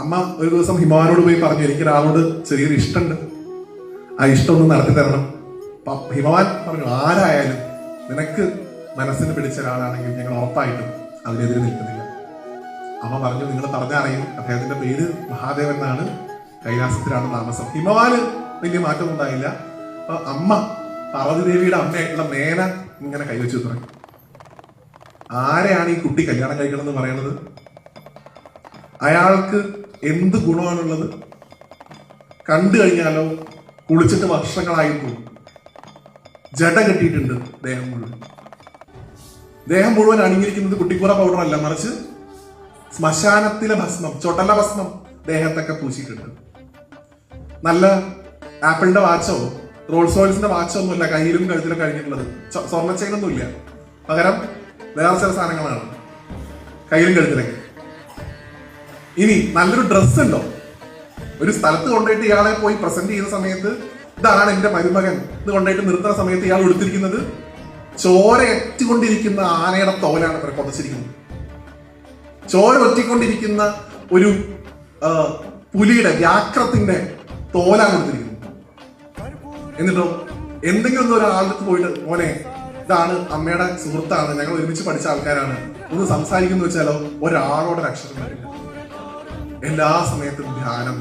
അമ്മ ഒരു ദിവസം ഹിമാനോട് പോയി പറഞ്ഞു എനിക്ക് ഒരാളോട് ചെറിയൊരു ഇഷ്ടമുണ്ട് ആ ഇഷ്ടം ഒന്ന് നടത്തി തരണം. ഹിമവാൻ പറഞ്ഞു ആരായാലും നിനക്ക് മനസ്സിന് പിടിച്ച ഒരാളാണെങ്കിൽ ഞങ്ങൾ ഉറപ്പായിട്ടും അതിനെതിരെ നിൽക്കുന്നില്ല. അമ്മ പറഞ്ഞു നിങ്ങൾ പറഞ്ഞറിയും അദ്ദേഹത്തിന്റെ പേര് മഹാദേവൻ എന്നാണ്. കൈലാസത്തിലാണ് താമസം. ഹിമവാന് വലിയ മാറ്റം ഉണ്ടായില്ല. അപ്പൊ അമ്മ പാർവതി ദേവിയുടെ അമ്മയായിട്ടുള്ള മേന ഇങ്ങനെ കൈവച്ചു തുടങ്ങി. ആരെയാണ് ഈ കുട്ടി കല്യാണം കഴിക്കണം എന്ന് പറയുന്നത്? അയാൾക്ക് എന്ത് ഗുണമാണുള്ളത്? കണ്ടു കഴിഞ്ഞാലോ കുളിച്ചിട്ട് വർഷങ്ങളായി പോകും ജട കെട്ടിയിട്ടുണ്ട് ദേഹം മുഴുവൻ. ദേഹം മുഴുവൻ അണിഞ്ഞിരിക്കുന്നത് കുട്ടിക്കൂറ പൗഡർ അല്ല മറിച്ച് ശ്മശാനത്തിലെ ഭസ്മം ചൊട്ടല ഭസ്മം ദേഹത്തൊക്കെ പൂശിയിട്ടുണ്ട്. നല്ല ആപ്പിളിന്റെ വാച്ചോ റോൾസ് റോയിൽസിന്റെ വാച്ചോ ഒന്നുമില്ല കയ്യിലും കഴുത്തിലും കഴിഞ്ഞിട്ടുള്ളത്. സ്വർണ ചെയിനൊന്നുമില്ല. പകരം വേറെ ചില സാധനങ്ങളാണ്. കയ്യിലും കഴുത്തിലൊക്കെ. ഇനി നല്ലൊരു ഡ്രസ്സ് ഉണ്ടോ? ഒരു സ്ഥലത്ത് കൊണ്ടുപോയിട്ട് ഇയാളെ പോയി പ്രസന്റ് ചെയ്യുന്ന സമയത്ത് ഇതാണ് എന്റെ മരുമകൻ. ഇത് കൊണ്ടുപോയിട്ട് നിർത്തുന്ന സമയത്ത് ഇയാൾ എടുത്തിരിക്കുന്നത് ചോര എറ്റിക്കൊണ്ടിരിക്കുന്ന ആനയുടെ തോലാണ് ഇവരെ കൊതച്ചിരിക്കുന്നത്. ചോര ഒറ്റിക്കൊണ്ടിരിക്കുന്ന ഒരു പുലിയുടെ വ്യാക്രത്തിന്റെ തോലാണ് കൊടുത്തിരിക്കുന്നത് എന്നിട്ടോ എന്തെങ്കിലും ഒന്ന് ഒരാളുടെ പോയിട്ട് മോനെ ഇതാണ് അമ്മയുടെ സുഹൃത്താണ്. ഞങ്ങൾ ഒരുമിച്ച് പഠിച്ച ആൾക്കാരാണ്. ഒന്ന് സംസാരിക്കുന്നു വെച്ചാലോ? ഒരാളോട് വരില്ല. എല്ലാ സമയത്തും ധ്യാനം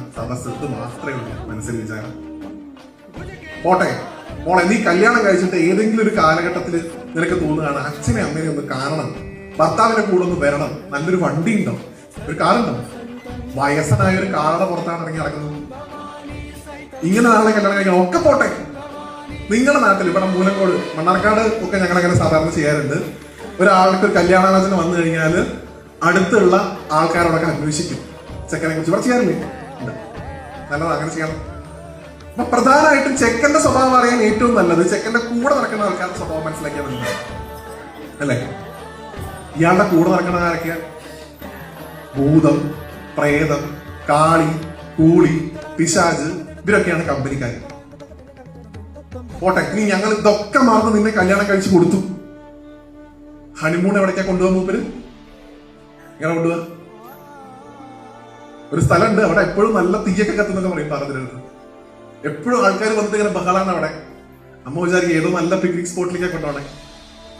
ഇത് മാത്രമേ ഉള്ളൂ മനസ്സിൽ വിചാരം. പോട്ടെ മോളെ നീ കല്യാണം കഴിച്ചിട്ട് ഏതെങ്കിലും ഒരു കാലഘട്ടത്തിൽ നിനക്ക് തോന്നുകയാണ് അച്ഛനെ അമ്മേനെ ഒന്ന് കാണണം ഭർത്താവിനെ കൂടെ ഒന്ന് വരണം നല്ലൊരു വണ്ടി ഉണ്ടോ? ഒരു കാറുണ്ടോ? വയസ്സനായ ഒരു കാറുടെ പുറത്താണ് ഇറങ്ങി നടക്കുന്നത്. ഇങ്ങനെ നാളെ കല്യാണം കഴിക്കണം. ഒക്കെ പോട്ടെ. നിങ്ങളുടെ നാട്ടിൽ ഇവിടെ മൂലക്കോട് മണ്ണാർക്കാട് ഒക്കെ ഞങ്ങൾ അങ്ങനെ സാധാരണ ചെയ്യാറുണ്ട്. ഒരാൾക്ക് ഒരു കല്യാണാലോചന വന്നു കഴിഞ്ഞാൽ അടുത്തുള്ള ആൾക്കാരോടൊക്കെ അന്വേഷിക്കും. ചെക്കനെ കുറിച്ച്. ഇവിടെ ചെയ്യാറില്ലേ? നല്ലത് അങ്ങനെ ചെയ്യണം അപ്പൊ പ്രധാനമായിട്ടും ചെക്കന്റെ സ്വഭാവം അറിയാൻ ഏറ്റവും നല്ലത് ചെക്കന്റെ കൂടെ നടക്കുന്ന ആൾക്കാരുടെ സ്വഭാവം മനസ്സിലാക്കിയാൽ മതി. അല്ലേ? ഇയാളുടെ കൂടെ നടക്കുന്ന ആരൊക്കെയാ? ഭൂതം പ്രേതം കാളി കൂളി പിശാജ് ഇവരൊക്കെയാണ് കമ്പനിക്കാർ പോട്ടെ ഇനി ഞങ്ങൾ ഇതൊക്കെ മറന്ന് നിന്നെ കല്യാണം കഴിച്ചു കൊടുത്തു. ഹണിമൂൺ എവിടേക്കാ കൊണ്ടുപോകാൻ മൂപ്പര്? എങ്ങനെ കൊണ്ടുപോവാ ഒരു സ്ഥലമുണ്ട് അവിടെ എപ്പോഴും നല്ല തീയൊക്കെ കത്തുന്നൊക്കെ പറയും പാറത്തിനടുത്ത് എപ്പോഴും ആൾക്കാർ വന്നിട്ട് ഇങ്ങനെ ബഹളാണ് അവിടെ. അമ്മ വിചാരിക്കും ഏതോ നല്ല പിക്നിക് സ്പോട്ടിലേക്ക് കൊണ്ടോണെ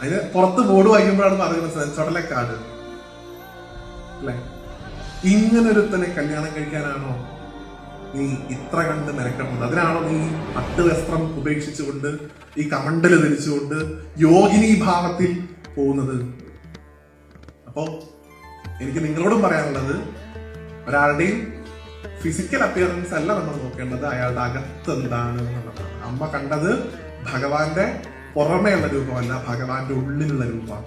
അതിന് പുറത്ത് ബോർഡ് വായിക്കുമ്പോഴാണ് പറയുന്നത് ചൊടലക്കാട്. അല്ലേ? ഇങ്ങനെ ഒരുത്തനെ കല്യാണം കഴിക്കാനാണോ നീ ഇത്ര കണ്ട് മെനക്കെടുന്നത്? അതിനാണോ നീ പട്ട് വസ്ത്രം ഉപേക്ഷിച്ചുകൊണ്ട് ഈ കമണ്ടൽ ധരിച്ചുകൊണ്ട് യോഗിനി ഭാവത്തിൽ പോകുന്നത്? അപ്പോ എനിക്ക് നിങ്ങളോടും പറയാനുള്ളത് ഒരാളുടെയും ഫിസിക്കൽ അപ്പിയറൻസ് അല്ല നമ്മൾ നോക്കേണ്ടത്. അയാളുടെ അകത്ത് എന്താണ് എന്നുള്ളതാണ്. അമ്മ കണ്ടത് ഭഗവാന്റെ പുറമേയുള്ള രൂപമല്ല ഭഗവാന്റെ ഉള്ളിലുള്ള രൂപമാണ്.